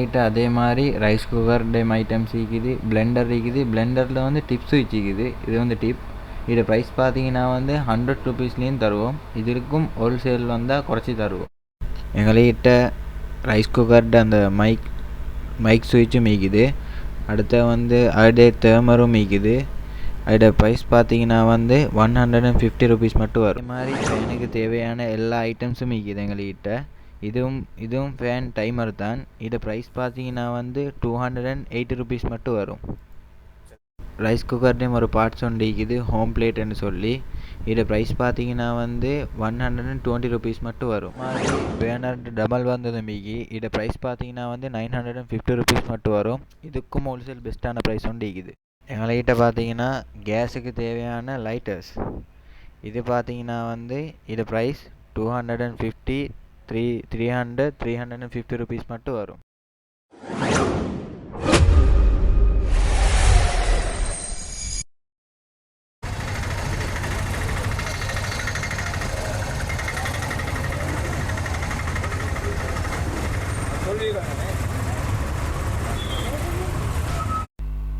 Right அதே மாதிரி rice cooker டேம் ஐட்டம்ஸ் இருக்குது பிளெண்டர் இருக்குது. பிளெண்டரில் வந்து டிப்ஸ் வச்சுக்குது. இது வந்து டிப் இது ப்ரைஸ் பார்த்தீங்கன்னா வந்து ஹண்ட்ரட் ருபீஸ்லேயும் தருவோம். இதுக்கும் ஹோல்சேல் வந்தால் குறைச்சி தருவோம். எங்கள்கிட்ட ரைஸ் குக்கர்ட அந்த மைக் மைக் சுவிட்சும் மீக்குது. அடுத்து வந்து அதே தேமரும் மீக்குது. அதோட ப்ரைஸ் பார்த்தீங்கன்னா வந்து one hundred and fifty rupees மட்டும் வரும். இது மாதிரி எனக்கு தேவையான எல்லா ஐட்டம்ஸும் இருக்குது எங்கள்கிட்ட இதுவும் இதுவும் ஃபேன் டைமர் தான். இது ப்ரைஸ் பார்த்தீங்கன்னா வந்து two hundred and eighty rupees மட்டும் வரும். ரைஸ் குக்கர்லேயும் ஒரு பார்ட்ஸ் ஒன்று இருக்குது ஹோம் பிளேட்டுன்னு சொல்லி. இதை ப்ரைஸ் பார்த்தீங்கன்னா வந்து one hundred and twenty rupees மட்டும் வரும். பேனர் டபுள் வந்தது மீகி. இதை ப்ரைஸ் பார்த்தீங்கன்னா வந்து nine hundred and fifty rupees மட்டும் வரும். இதுக்கும் ஹோல்சேல் பெஸ்ட்டான ப்ரைஸ் ஒன்று இருக்குது. எங்கள்கிட்ட பார்த்தீங்கன்னா கேஸுக்கு தேவையான லைட்டர்ஸ் இது பார்த்தீங்கன்னா வந்து இது price two hundred and fifty three three hundred three hundred and fifty rupees மட்டும் வரும்.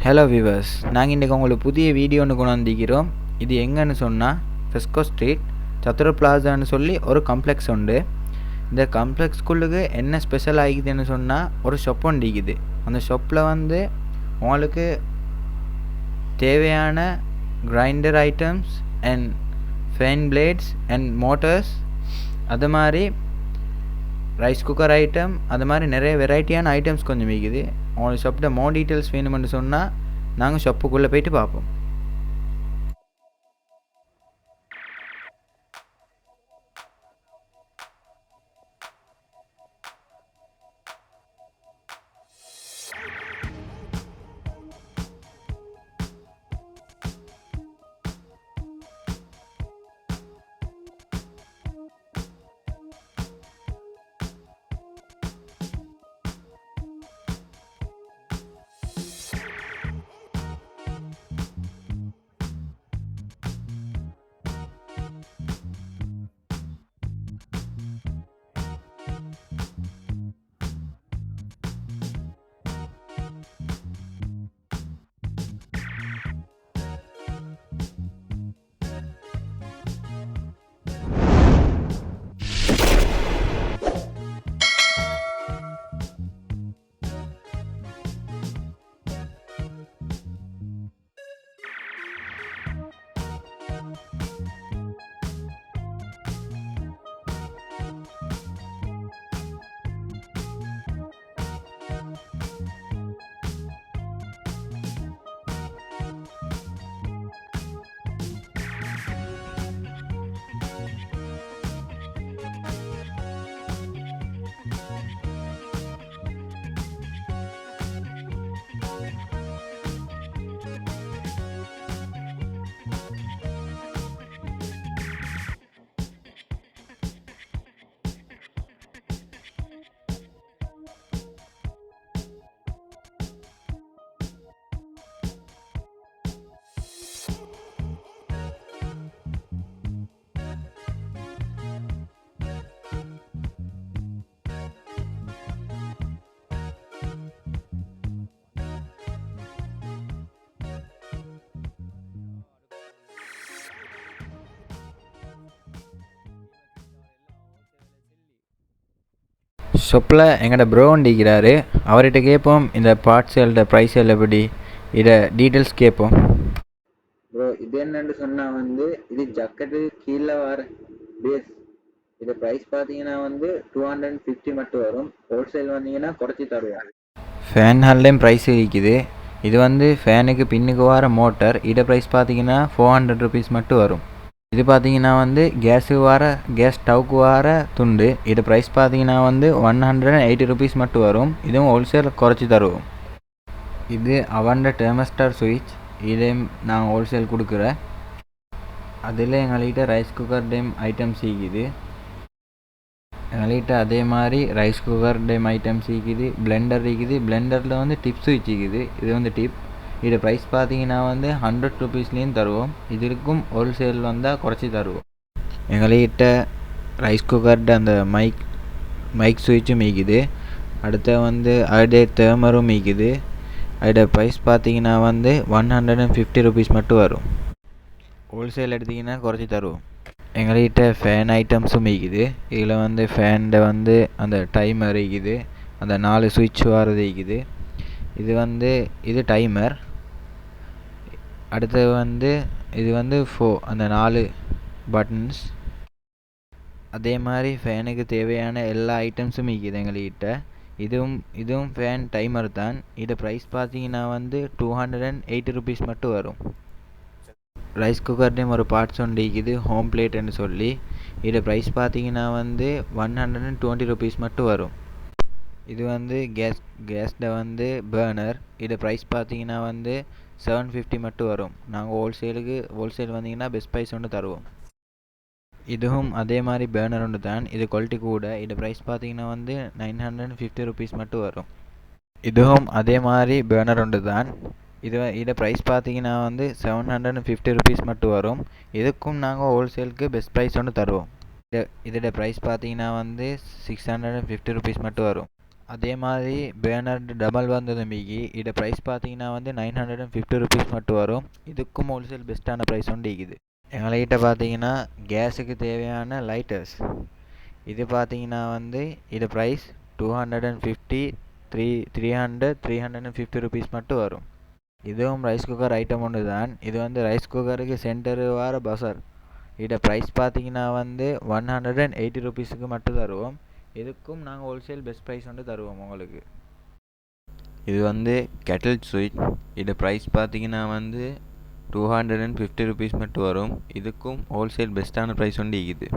ஹலோ வியூவர்ஸ் நாங்கள் இன்றைக்கி உங்களுக்கு புதிய வீடியோ ஒன்று கொண்டு வந்திருக்கிறோம் இது எங்கன்னு சொன்னால் ஃபெஸ்கோ ஸ்ட்ரீட் சத்துர பிளாசான்னு சொல்லி ஒரு காம்ப்ளெக்ஸ் உண்டு. இந்த காம்ப்ளெக்ஸ்குள்ளுக்கு என்ன ஸ்பெஷல் ஆகிக்குதுன்னு சொன்னால் ஒரு ஷொப் ஒன்று இருக்குது. அந்த ஷொப்பில் வந்து உங்களுக்கு தேவையான grinder items and fan blades and motors அது மாதிரி ரைஸ் குக்கர் ஐட்டம் அது மாதிரி நிறைய வெரைட்டியான ஐட்டம்ஸ் கொஞ்சம் விற்குது உங்களுக்கு ஷாப்பில் மோ டீட்டெயில்ஸ் வேணுமென்னு சொன்னால் நாங்கள் ஷாப்புக்குள்ளே போயிட்டு பார்ப்போம். ஷாப்பில் எங்கள்ட ப்ரோ வண்டிக்கிறாரு அவர்கிட்ட கேட்போம் இந்த பார்ட்ஸ் எல்ட ப்ரைஸ் எல்லாம் எப்படி இதை டீட்டெயில்ஸ் கேட்போம். ப்ரோ இது என்னன்னு சொன்னால் வந்து இது ஜக்கெட்டு கீழே வர பேஸ் இது ப்ரைஸ் பார்த்தீங்கன்னா வந்து டூ ஹண்ட்ரட் ஃபிஃப்டி மட்டும் வரும். ஹோல்சேல் வந்தீங்கன்னா குறைச்சி தருவோம். ஃபேன் ஹால்லையும் ப்ரைஸ் இருக்குது. இது வந்து ஃபேனுக்கு பின்னுக்கு வர மோட்டர் இதை ப்ரைஸ் பார்த்தீங்கன்னா ஃபோர் ஹண்ட்ரட் ருபீஸ் மட்டும் வரும். இது பார்த்தீங்கன்னா வந்து கேஸு வார கேஸ் ஸ்டவ்க்கு வார துண்டு. இது ப்ரைஸ் பார்த்தீங்கன்னா வந்து one hundred and eighty rupees மட்டும் வரும். இதுவும் ஹோல்சேல் குறைச்சி தருவோம். இது அவண்ட டெமஸ்டர் சுவிட்ச் இதையும் நான் ஹோல்சேல் கொடுக்குறேன். அதில் எங்கள்கிட்ட ரைஸ் குக்கர் டேம் ஐட்டம் சீக்குது. எங்கள்கிட்ட அதே மாதிரி ரைஸ் குக்கர் டேம் ஐட்டம் சீக்குது. பிளெண்டர் இருக்குது பிளெண்டரில் வந்து டிப்ஸ் இருக்குது இது வந்து டிப் இது ப்ரைஸ் பார்த்தீங்கன்னா வந்து ஹண்ட்ரட் ருபீஸ்லேயும் தருவோம். இதுக்கும் ஹோல்சேல் வந்தால் குறைச்சி தருவோம். எங்கள்கிட்ட ரைஸ் குக்கர்ட அந்த மைக் மைக் சுவிட்சும் மீக்குது அடுத்து வந்து அதே தேமரும் மீக்குது அதோட ப்ரைஸ் பார்த்தீங்கன்னா வந்து one hundred and fifty rupees மட்டும் வரும். ஹோல்சேல் எடுத்திங்கன்னா குறைச்சி தருவோம். எங்கள்கிட்ட ஃபேன் ஐட்டம்ஸும் இருக்குது இதில் வந்து ஃபேனில் வந்து அந்த டைமர் இருக்குது அந்த நாலு சுவிட்ச் வரது இருக்குது இது வந்து இது டைமர் அடுத்தது வந்து இது வந்து ஃபோ அந்த நாலு பட்டன்ஸ் அதே மாதிரி ஃபேனுக்கு தேவையான எல்லா ஐட்டம்ஸும் இருக்குது எங்கள்கிட்ட. இதுவும் இதுவும் ஃபேன் டைமர் தான். இது ப்ரைஸ் பார்த்தீங்கன்னா வந்து two hundred and eighty rupees மட்டும் வரும். ரைஸ் குக்கர்லேயும் ஒரு பார்ட்ஸ் ஒன்று இருக்குது ஹோம் பிளேட்டுன்னு சொல்லி. இது ப்ரைஸ் பார்த்தீங்கன்னா வந்து one hundred and twenty rupees மட்டும் வரும். இது வந்து கேஸ் கேஸில் வந்து பேர்னர் இது ப்ரைஸ் பார்த்தீங்கன்னா வந்து செவன் ஃபிஃப்டி மட்டும் வரும். நாங்கள் ஹோல்சேலுக்கு ஹோல்சேல் வந்தீங்கன்னா பெஸ்ட் ப்ரைஸ் ஒன்று தருவோம். இதுவும் அதே மாதிரி பேர்னர் ஒன்று தான். இது குவாலிட்டி கூட. இது ப்ரைஸ் பார்த்தீங்கன்னா வந்து நைன் ஹண்ட்ரட் ஃபிஃப்டி ருபீஸ் மட்டும் வரும். இதுவும் அதே மாதிரி பேர்னர் ஒன்று தான். இது இதை ப்ரைஸ் பார்த்தீங்கன்னா வந்து seven hundred and fifty rupees மட்டும் வரும். இதுக்கும் நாங்கள் ஹோல்சேலுக்கு பெஸ்ட் ப்ரைஸ் ஒன்று தருவோம். இது இதோட ப்ரைஸ் பார்த்தீங்கன்னா வந்து six hundred and fifty rupees மட்டும் வரும். அதே மாதிரி பேனர் டபுள் வந்தது மீகி. இதை ப்ரைஸ் பார்த்தீங்கன்னா வந்து nine hundred and fifty rupees மட்டும் வரும். இதுக்கும் ஹோல்சேல் பெஸ்ட்டான ப்ரைஸ் ஒன்று இருக்குது எங்கள்கிட்ட பார்த்தீங்கன்னா கேஸுக்கு தேவையான லைட்டர்ஸ் இது பார்த்தீங்கன்னா வந்து இது price two hundred and fifty three three hundred three hundred and fifty rupees மட்டும் வரும். இதுவும் ரைஸ் குக்கர் ஐட்டம் ஒன்று தான். இது வந்து ரைஸ் குக்கருக்கு சென்டரு வார பசர் இதை ப்ரைஸ் பார்த்தீங்கன்னா வந்து ஒன் ஹண்ட்ரட் அண்ட் எயிட்டி ருபீஸுக்கு மட்டும் தருவோம். இதுக்கும் நாங்கள் ஹோல்சேல் பெஸ்ட் ப்ரைஸ் வந்து தருவோம் உங்களுக்கு. இது வந்து கெட்டில் ஸ்விட்ச் இது ப்ரைஸ் பார்த்தீங்கன்னா வந்து two hundred and fifty rupees மட்டும் வரும். இதுக்கும் ஹோல்சேல் பெஸ்ட்டான ப்ரைஸ் வந்து இருக்குது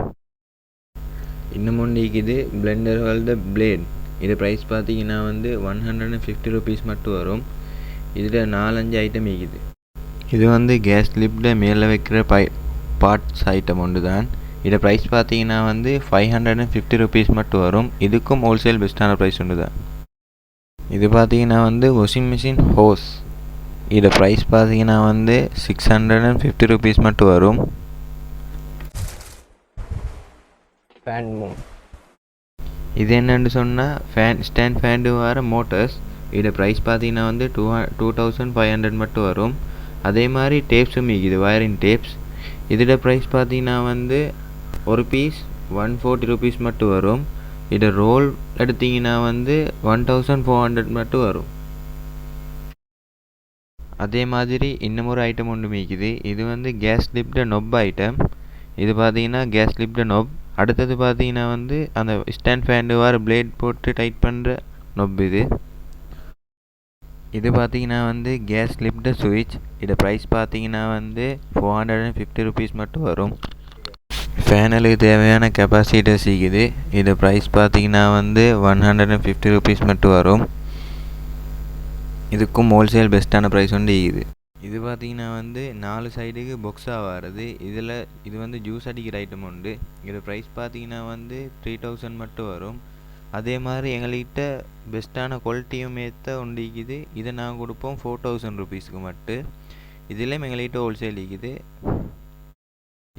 இன்னும் ஒன்று இருக்குது பிளெண்டர் வந்து பிளேட் இது ப்ரைஸ் பார்த்தீங்கன்னா வந்து one hundred and fifty rupees மட்டும் வரும். இதில் நாலஞ்சு ஐட்டம் இருக்குது இது வந்து கேஸ் லிப்டில் மேலே வைக்கிற பை பார்ட்ஸ் ஐட்டம் ஒன்று தான் இதோட ப்ரைஸ் பார்த்தீங்கன்னா வந்து five hundred and fifty rupees மட்டும் வரும். இதுக்கும் ஹோல்சேல் பெஸ்ட்டான ப்ரைஸ் ஒன்று தான். இது பார்த்தீங்கன்னா வந்து வாஷிங் மிஷின் ஹோஸ் இதோட ப்ரைஸ் பார்த்தீங்கன்னா வந்து six hundred and fifty rupees மட்டும் வரும். ஃபேன் இது என்னன்னு சொன்னால் ஃபேன் ஸ்டாண்ட் ஃபேண்டு வர மோட்டர்ஸ் இதோட ப்ரைஸ் பார்த்தீங்கன்னா வந்து two two thousand five hundred மட்டும் வரும். அதே மாதிரி டேப்ஸும் இது வயரிங் டேப்ஸ் இதோட ப்ரைஸ் பார்த்தீங்கன்னா வந்து ஒரு பீஸ் ஒன் ஃபோர்ட்டி ருபீஸ் மட்டும் வரும். இது ரோல் எடுத்தீங்கன்னா வந்து ஒன் தௌசண்ட் ஃபோர் ஹண்ட்ரட் மட்டும் வரும். அதே மாதிரி இன்னும் ஒரு ஐட்டம் ஒன்று மீக்குது இது வந்து கேஸ் லிப்ட நொப் ஐட்டம் இது பார்த்தீங்கன்னா கேஸ் லிப்ட நொப் அடுத்தது பார்த்தீங்கன்னா வந்து அந்த ஸ்டாண்ட் ஃபேண்டு வார பிளேட் போட்டு டைட் பண்ணுற நொப் இது. இது பார்த்தீங்கன்னா வந்து கேஸ் லிப்ட சுவிட்ச் இதோட ப்ரைஸ் பார்த்தீங்கன்னா வந்து four hundred and fifty rupees மட்டும் வரும். ஃபேனலுக்கு தேவையான கெப்பாசிட்டர்ஸ் சிக்குது. இது ப்ரைஸ் பார்த்தீங்கன்னா வந்து one hundred and fifty rupees மட்டும் வரும். இதுக்கும் ஹோல்சேல் பெஸ்ட்டான ப்ரைஸ் வந்து இருக்குது இது பார்த்தீங்கன்னா வந்து நாலு சைடுக்கு பொக்ஸாக வர்றது இதில் இது வந்து ஜூஸ் அடிக்கிற ஐட்டம் உண்டு. இது ப்ரைஸ் பார்த்தீங்கன்னா வந்து த்ரீ தௌசண்ட் மட்டும் வரும். அதே மாதிரி எங்கள்கிட்ட பெஸ்ட்டான குவாலிட்டியும் ஏற்ற உண்டிக்குது இதை நாங்கள் கொடுப்போம் ஃபோர் தௌசண்ட் ருபீஸுக்கு மட்டும். இதுலேயும் எங்கள்கிட்ட ஹோல்சேல் இருக்குது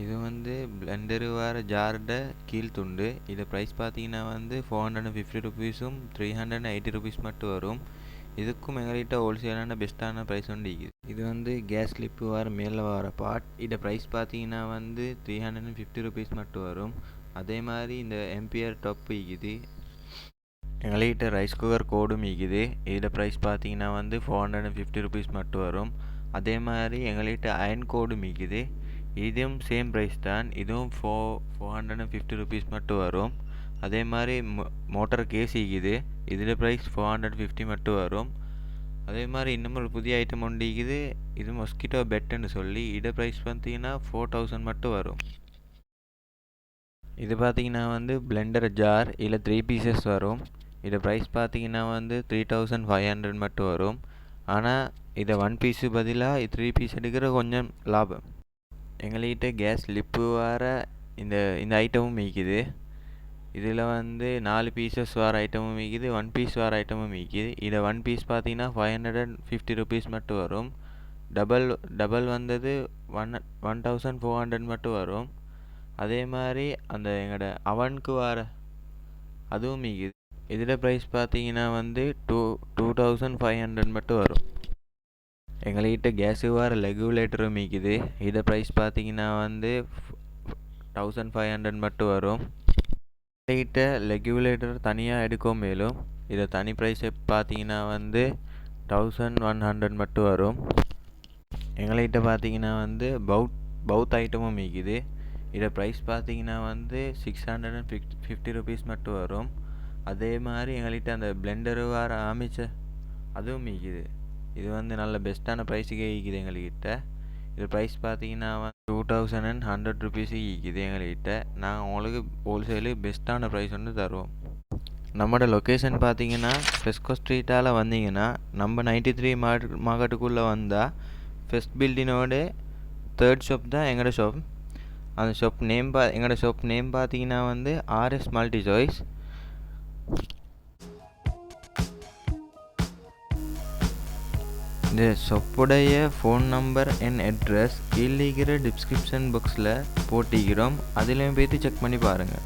இது வந்து பிளெண்டரு வர ஜாரோட கீழ்த்துண்டு இது ப்ரைஸ் பார்த்தீங்கன்னா வந்து four hundred and fifty ருபீஸும் three hundred and eighty rupees மட்டும் வரும். இதுக்கும் எங்கள்கிட்ட ஹோல்சேலான பெஸ்ட்டான ப்ரைஸ் ஒன்று இருக்குது இது வந்து கேஸ் ஸ்லிப்பு வர மேலே வர பார்ட் இதை ப்ரைஸ் பார்த்தீங்கன்னா வந்து three hundred and fifty rupees மட்டும் வரும். அதே மாதிரி இந்த எம்பிஆர் டப்பு இருக்குது எங்கள்கிட்ட ரைஸ் குக்கர் கோடும் இருக்குது இதோட ப்ரைஸ் பார்த்தீங்கன்னா வந்து four hundred and fifty rupees மட்டும் வரும். அதே மாதிரி எங்கள்கிட்ட அயன் கோடும் இருக்குது இதுவும் சேம் ப்ரைஸ் தான். இதுவும் four four hundred and fifty rupees மட்டும் வரும். அதே மாதிரி மோ மோட்டர் கேசி இருக்குது. இதில் ப்ரைஸ் ஃபோர் ஹண்ட்ரட் ஃபிஃப்டி மட்டும் வரும். அதே மாதிரி இன்னும் ஒரு புதிய ஐட்டம் ஒன்று இருக்குது. இது மொஸ்கிட்டோ பெட்டுன்னு சொல்லி இட ப்ரைஸ் பார்த்தீங்கன்னா ஃபோர் தௌசண்ட் மட்டும் வரும். இது பார்த்தீங்கன்னா வந்து பிளெண்டர் ஜார் இதில் த்ரீ பீசஸ் வரும். இதை ப்ரைஸ் பார்த்தீங்கன்னா வந்து த்ரீ தௌசண்ட் ஃபைவ் ஹண்ட்ரட் மட்டும் வரும். ஆனால் இதை ஒன் பீஸு பதிலாக த்ரீ பீஸ் எடுக்கிற கொஞ்சம் லாபம். எங்கள்கிட்ட கேஸ் லிப்பு வர இந்த இந்த ஐட்டமும் விற்கிது இதில் வந்து நாலு பீசஸ் வர ஐட்டமும் விற்கிது ஒன் பீஸ் வர ஐட்டமும் விற்கிது இதை ஒன் பீஸ் பார்த்தீங்கன்னா five hundred and fifty rupees மட்டும் வரும். டபுள் டபுள் வந்தது one one thousand four hundred மட்டும் வரும். அதே மாதிரி அந்த எங்களோட அவனுக்கு வர அதுவும் விற்கிது இதில் ப்ரைஸ் பார்த்தீங்கன்னா வந்து two two thousand five hundred மட்டும் வரும். எங்கள்கிட்ட கேஸு வர ரெகுலேட்டரும் மீக்குது. இதை ப்ரைஸ் பார்த்தீங்கன்னா வந்து தௌசண்ட் ஃபைவ் ஹண்ட்ரட் மட்டும் வரும். எங்கள்கிட்ட ரெகுலேட்டர் தனியாக எடுக்கவும் மேலும் இதை தனி ப்ரைஸ் பார்த்தீங்கன்னா வந்து தௌசண்ட் ஒன் ஹண்ட்ரட் மட்டும் வரும். எங்கள்கிட்ட பார்த்தீங்கன்னா வந்து பவுத் பவுத் ஐட்டமும் மீக்குது. இதை ப்ரைஸ் பார்த்தீங்கன்னா வந்து six hundred and fifty fifty rupees மட்டும் வரும். அதே மாதிரி எங்கள்கிட்ட அந்த பிளெண்டரு வர ஆமிச்ச அதுவும் மீக்குது. இது வந்து நல்ல பெஸ்ட்டான ப்ரைஸுக்கே ஈக்குது எங்கள்கிட்ட. இது ப்ரைஸ் பார்த்தீங்கன்னா டூ தௌசண்ட் அண்ட் ஹண்ட்ரட் ருபீஸுக்கு ஈக்குது எங்கள்கிட்ட. நாங்கள் உங்களுக்கு ஹோல்சேலு பெஸ்ட்டான ப்ரைஸ் வந்து தருவோம். நம்மளோட லொக்கேஷன் பார்த்தீங்கன்னா ஃபெஸ்கோ ஸ்ட்ரீட்டால் வந்தீங்கன்னா நம்ம நைன்டி த்ரீ மார்க் மார்க்கெட்டுக்குள்ளே வந்தால் ஃபெஸ்ட் பில்டினோட தேர்ட் ஷாப் தான் எங்களோட ஷாப் அந்த ஷாப் நேம் பா எங்களோட ஷாப் நேம் பார்த்தீங்கன்னா வந்து ஆர்எஸ் மல்டி சாய்ஸ் இந்த சொப்புடைய ஃபோன் நம்பர் அண்ட் அட்ரஸ் கீழே இருக்கிற டிஸ்கிரிப்ஷன் பாக்ஸில் போட்டிக்கிறோம். அதிலையும் போய்த்து செக் பண்ணி பாருங்கள்